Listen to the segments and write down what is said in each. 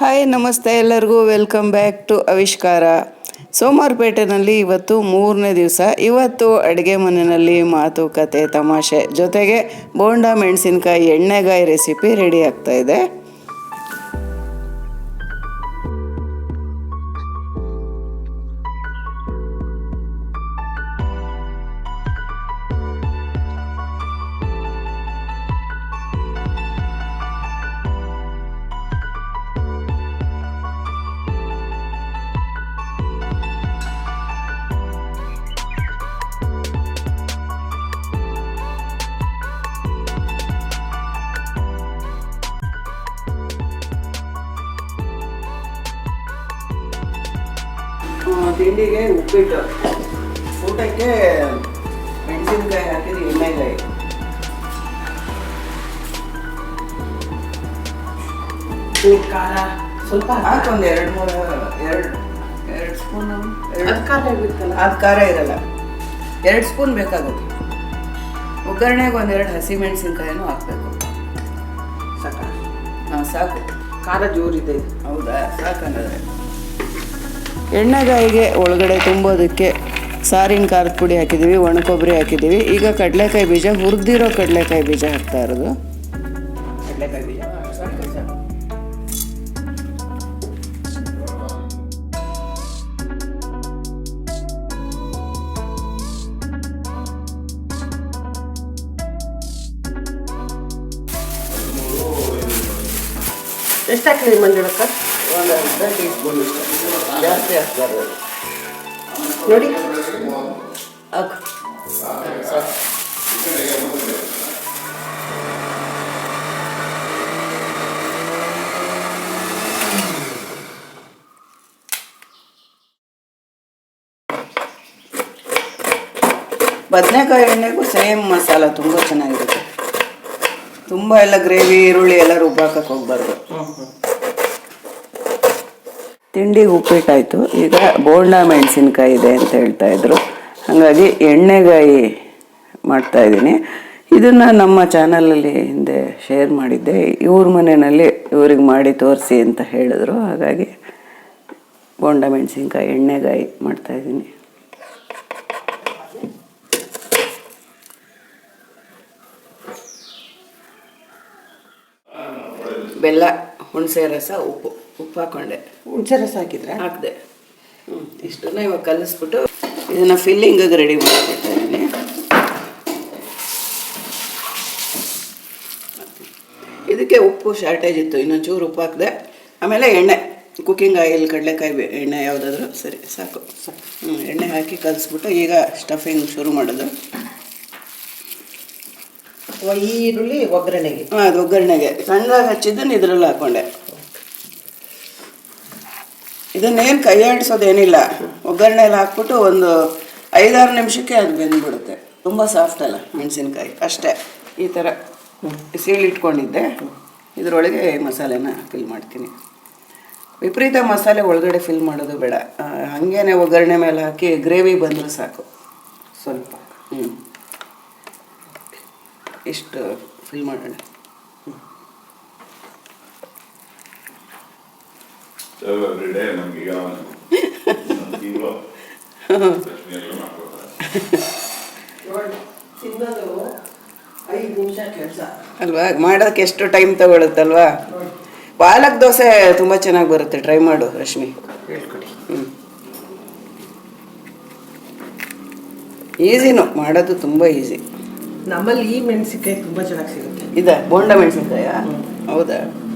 Hi ನಮಸ್ತೆ ಎಲ್ಲರಿಗೂ. Welcome back to ಆವಿಷ್ಕಾರ ಸೋಮವಾರಪೇಟೆನಲ್ಲಿ ಇವತ್ತು ಮೂರನೇ ದಿವಸ. ಇವತ್ತು ಅಡುಗೆ ಮನೆಯಲ್ಲಿ ಮಾತುಕತೆ ತಮಾಷೆ ಜೊತೆಗೆ ಬೋಂಡ ಮೆಣಸಿನ್ಕಾಯಿ ಎಣ್ಣೆಗಾಯಿ ರೆಸಿಪಿ ರೆಡಿ ಆಗ್ತಾ ತಿಂಡಿಗೆ ಉಪ್ಪಿಟ್ಟು. ಊಟಕ್ಕೆ ಮೆಣಸಿನ್ಕಾಯಿ ಹಾಕಿದ್ರೆ ಎಣ್ಣೆಕಾಯಿ. ಖಾರ ಸ್ವಲ್ಪ ಹಾಕೊಂದು ಎರಡು ಮೂರು ಎರಡು ಎರಡು ಸ್ಪೂನ್ ಎರಡು ಖಾರ ಇರುತ್ತಲ್ಲ? ಅದು ಖಾರ ಇರಲ್ಲ. ಎರಡು ಸ್ಪೂನ್ ಬೇಕಾಗುತ್ತೆ. ಒಗ್ಗರಣೆಗೆ ಒಂದೆರಡು ಹಸಿ ಹಾಕ್ಬೇಕು ಹಾಕಬೇಕು. ಸಾಕ? ಹಾಂ ಸಾಕು. ಖಾರ ಜೋರಿದೆ. ಹೌದಾ? ಸಾಕಂದ್ರೆ. ಎಣ್ಣೆಗಾಯಿಗೆ ಒಳಗಡೆ ತುಂಬೋದಕ್ಕೆ ಸಾರಿನ ಖಾರದ ಪುಡಿ ಹಾಕಿದ್ದೀವಿ ಒಣ ಕೊಬ್ಬರಿ ಹಾಕಿದ್ದೀವಿ. ಈಗ ಕಡಲೆಕಾಯಿ ಬೀಜ ಹುರಿದಿರೋ ಕಡಲೆಕಾಯಿ ಬೀಜ ಹಾಕ್ತಾ ಇರೋದು. ಕಡಲೆಕಾಯಿ ಬೀಜ? ಸಾಕು, ಸಾಕು. ಎಷ್ಟು ಹಾಕಿರಿ ಮಂಜುಳಕ್ಕ? ಒಂದು ಅರ್ಧ ಟೀ ಸ್ಪೂನ್ ಜಾಸ್ತಿ ಹಾಕ್ಬಾರ್ದು ನೋಡಿ. ಹಾಕು ಬದನೆಕಾಯಿ ಎಣ್ಣೆಗೂ ಸೇಮ್ ಮಸಾಲ ತುಂಬ ಚೆನ್ನಾಗಿರುತ್ತೆ. ತುಂಬ ಎಲ್ಲ ಗ್ರೇವಿ ಈರುಳ್ಳಿ ಎಲ್ಲ ರುಬ್ಬಾಕಕ್ಕೆ ಹೋಗ್ಬಾರ್ದು. ತಿಂಡಿಗೆ ಉಪ್ಪಿಟ್ಟಾಯಿತು. ಈಗ ಬೋಂಡ ಮೆಣಸಿನ್ಕಾಯಿ ಇದೆ ಅಂತ ಹೇಳ್ತಾ ಇದ್ರು. ಹಾಗಾಗಿ ಎಣ್ಣೆಗಾಯಿ ಮಾಡ್ತಾ ಇದ್ದೀನಿ. ಇದನ್ನು ನಮ್ಮ ಚಾನಲಲ್ಲಿ ಹಿಂದೆ ಶೇರ್ ಮಾಡಿದ್ದೆ. ಇವ್ರ ಮನೆಯಲ್ಲಿ ಇವ್ರಿಗೆ ಮಾಡಿ ತೋರಿಸಿ ಅಂತ ಹೇಳಿದ್ರು. ಹಾಗಾಗಿ ಬೋಂಡ ಮೆಣಸಿನ್ಕಾಯಿ, ಎಣ್ಣೆಗಾಯಿ ಮಾಡ್ತಾ ಇದ್ದೀನಿ. ಬೆಲ್ಲ, ಹುಣಸೆ ರಸ, ಉಪ್ಪು. ಉಪ್ಪು ಹಾಕೊಂಡೆ. ಹುಣಸೆ ರಸ ಹಾಕಿದ್ರ ಹಾಕಿದೆ. ಹ್ಞೂ ಇಷ್ಟನ್ನ ಇವಾಗ ಕಲಿಸ್ಬಿಟ್ಟು ಇದನ್ನು ಫಿಲ್ಲಿಂಗಿಗೆ ರೆಡಿ ಮಾಡ್ಕೊಳ್ತಾ ಇದ್ದೀನಿ. ಇದಕ್ಕೆ ಉಪ್ಪು ಶಾರ್ಟೇಜ್ ಇತ್ತು ಇನ್ನೊಂದು ಚೂರು ಉಪ್ಪು ಹಾಕಿದೆ. ಆಮೇಲೆ ಎಣ್ಣೆ ಕುಕ್ಕಿಂಗ್ ಆಯಿಲ್ ಕಡಲೆಕಾಯಿ ಬೆ- ಎಣ್ಣೆ ಯಾವುದಾದ್ರೂ ಸರಿ ಸಾಕು. ಹ್ಞೂ ಎಣ್ಣೆ ಹಾಕಿ ಕಲಿಸ್ಬಿಟ್ಟು ಈಗ ಸ್ಟಫಿಂಗ್ ಶುರು ಮಾಡೋದು. ಈರುಳ್ಳಿ ಒಗ್ಗರಣೆಗೆ? ಹಾಂ ಅದು ಒಗ್ಗರಣೆಗೆ. ಸಣ್ಣದಾಗಿ ಹಚ್ಚಿದ್ದನ್ನು ಇದರಲ್ಲಿ ಹಾಕ್ಕೊಂಡೆ ಇದನ್ನೇನು ಕೈ ಆಡಿಸೋದೇನಿಲ್ಲ ಒಗ್ಗರಣೆಯಲ್ಲಿ ಹಾಕ್ಬಿಟ್ಟು ಒಂದು ಐದಾರು ನಿಮಿಷಕ್ಕೆ ಅದು ಬೆಂದ್ಬಿಡುತ್ತೆ. ತುಂಬ ಸಾಫ್ಟ್ ಅಲ್ಲ ಮೆಣಸಿನ್ಕಾಯಿ. ಅಷ್ಟೇ. ಈ ಥರ ಸೀಳಿಟ್ಕೊಂಡಿದ್ದೆ. ಇದರೊಳಗೆ ಮಸಾಲೆನ ಫಿಲ್ ಮಾಡ್ತೀನಿ. ವಿಪರೀತ ಮಸಾಲೆ ಒಳಗಡೆ ಫಿಲ್ ಮಾಡೋದು ಬೇಡ. ಹಾಗೇನೆ ಒಗ್ಗರಣೆ ಮೇಲೆ ಹಾಕಿ ಗ್ರೇವಿ ಬಂದರೆ ಸಾಕು. ಸ್ವಲ್ಪ. ಹ್ಞೂ ಇಷ್ಟು ಫಿಲ್ ಮಾಡೋಣ. ನಮ್ಗೆ ಅಲ್ವಾ? ಮಾಡೋಕೆ ಎಷ್ಟು ಟೈಮ್ ತಗೊಳುತ್ತಲ್ವಾ? ಪಾಲಕ್ ದೋಸೆ ತುಂಬ ಚೆನ್ನಾಗಿ ಬರುತ್ತೆ. ಟ್ರೈ ಮಾಡು ರಶ್ಮಿ. ಹೇಳ್ಕೊಡಿ. ಹ್ಞೂ ಈಸಿನೂ ಮಾಡೋದು ತುಂಬ ಈಸಿ ನಮ್ಮಲ್ಲಿ ಈ ಮೆಣಸಿನ್ಕಾಯಿ ತುಂಬಾ ಚೆನ್ನಾಗಿ ಸಿಗುತ್ತೆ. ಇದೆ. ಬೋಂಡ ಮೆಣಸಿನ್ಕಾಯ? ಹೌದಾ?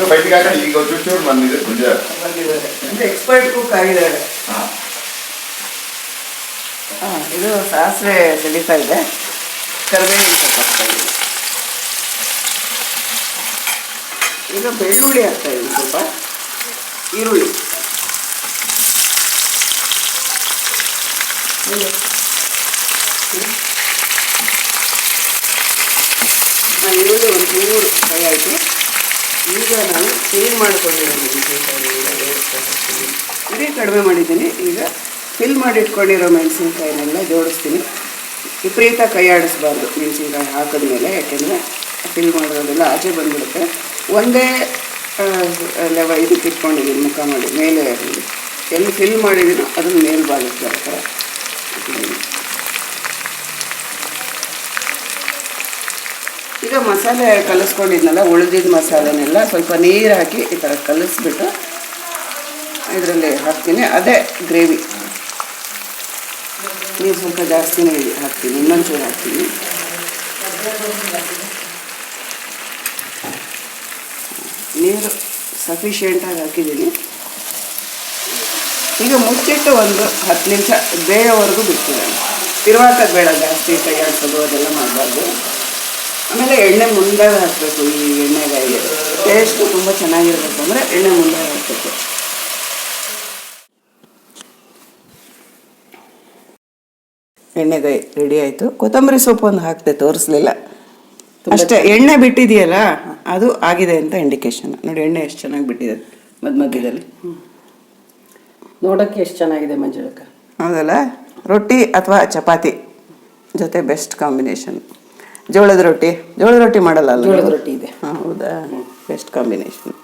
ಹಂಗೆ ಬೈಟಿಗೆ ಹಾಕೊಂಡು ಈಗ ಚೂರು ಬಂದಿದೆ ಮುಂಜಾ ಬಂದಿದ್ದಾರೆ ಅಂದರೆ ಎಕ್ಸ್ಪರ್ಟ್ ಕುಕ್ ಆಗಿದ್ದಾರೆ ಹಾಂ ಹಾಂ ಇದು ಸಾಸಿವೆ ಸಿಡಿತಾ ಇದೆ ಕರಿಬೇವಿನ. ಈಗ ಬೆಳ್ಳುಳ್ಳಿ ಹಾಕ್ತಾ ಇದೆ ಸ್ವಲ್ಪ ಈರುಳ್ಳಿ ಈರುಳ್ಳಿ ಒಂದು ಚೂರು ಫ್ರೈ ಆಯಿತು ಈಗ ನಾನು ಕ್ಲೀನ್ ಮಾಡ್ಕೊಂಡಿದ್ದೀನಿ ಹೋಗ್ತೀನಿ ಇಡೀ ಕಡಿಮೆ ಮಾಡಿದ್ದೀನಿ. ಈಗ ಫಿಲ್ ಮಾಡಿ ಇಟ್ಕೊಂಡಿರೋ ಮೆಣಸಿನ್ಕಾಯಿನೆಲ್ಲ ಜೋಡಿಸ್ತೀನಿ. ವಿಪರೀತ ಕೈ ಆಡಿಸ್ಬಾರ್ದು ಮೆಣಸಿನ್ಕಾಯಿ ಹಾಕಿದ್ಮೇಲೆ, ಯಾಕೆಂದರೆ ಫಿಲ್ ಮಾಡೋದೆಲ್ಲ ಆಚೆ ಬಂದ್ಬಿಡುತ್ತೆ. ಒಂದೇ ಲೆವ ಇದಕ್ಕೆ ಇಟ್ಕೊಂಡಿದ್ದೀನಿ, ಮುಖ ಮಾಡಿ, ಮೇಲೆ ಎಲ್ಲಿ ಫಿಲ್ ಮಾಡಿದ್ದೀನೋ ಅದನ್ನು ಮೇಲ್ಭಾಗಕ್ಕೆ ಬರೋ ಥರ ಇಟ್ಟಿದ್ದೀನಿ ಮಸಾಲೆ ಕಲಿಸ್ಕೊಂಡಿದ್ನಲ್ಲ ಉಳಿದಿದ್ದ ಮಸಾಲೆನೆಲ್ಲ ಸ್ವಲ್ಪ ನೀರು ಹಾಕಿ ಈ ಥರ ಕಲಿಸ್ಬಿಟ್ಟು ಇದರಲ್ಲಿ ಹಾಕ್ತೀನಿ. ಅದೇ ಗ್ರೇವಿ. ನೀರು ಸ್ವಲ್ಪ ಜಾಸ್ತಿನೇ ಹಾಕ್ತೀನಿ ಇನ್ನೊಂಚೂರು ಹಾಕ್ತೀನಿ. ನೀರು ಸಫಿಷಿಯೆಂಟಾಗಿ ಹಾಕಿದ್ದೀನಿ. ಈಗ ಮುಚ್ಚಿಟ್ಟು ಒಂದು ಹತ್ತು ನಿಮಿಷ ಬೇಯೋವರೆಗೂ ಬಿಡ್ತೀನಿ ತಿರುವಾಟ ಬೇಡ, ಜಾಸ್ತಿ ಆಡಿಸೋದು ಅದೆಲ್ಲ ಮಾಡಬಾರ್ದು. ಆಮೇಲೆ ಎಣ್ಣೆ ಮುಂದಾಗ ಹಾಕಬೇಕು ಈ ಎಣ್ಣೆಗಾಗಿ ಟೇಸ್ಟು ತುಂಬ ಚೆನ್ನಾಗಿರ್ಬೇಕು ಅಂದರೆ ಎಣ್ಣೆ ಮುಂದಾಗ ಹಾಕಬೇಕು. ಎಣ್ಣೆಗಾಯಿ ರೆಡಿ ಆಯಿತು. ಕೊತ್ತಂಬರಿ ಸೊಪ್ಪು ಒಂದು ಹಾಕಿದೆ ತೋರಿಸ್ಲಿಲ್ಲ. ಅಷ್ಟೇ ಎಣ್ಣೆ ಬಿಟ್ಟಿದೆಯಲ್ಲ ಅದು ಆಗಿದೆ ಅಂತ ಇಂಡಿಕೇಶನ್ ನೋಡಿ ಎಣ್ಣೆ ಎಷ್ಟು ಚೆನ್ನಾಗಿ ಬಿಟ್ಟಿದೆ ಮಧ್ಯ ಮಧ್ಯದಲ್ಲಿ. ನೋಡೋಕ್ಕೆ ಎಷ್ಟು ಚೆನ್ನಾಗಿದೆ ಮಂಜುಳಕ್ಕ. ಹೌದಲ್ಲ? ರೊಟ್ಟಿ ಅಥವಾ ಚಪಾತಿ ಜೊತೆ ಬೆಸ್ಟ್ ಕಾಂಬಿನೇಷನ್ ಜೋಳದ ರೊಟ್ಟಿ ಜೋಳದ ರೊಟ್ಟಿ ಮಾಡಲ್ಲ ಅಲ್ಲ ಜೋಳದ ರೊಟ್ಟಿ ಇದೆ. ಹಾಂ ಹೌದಾ? Best combination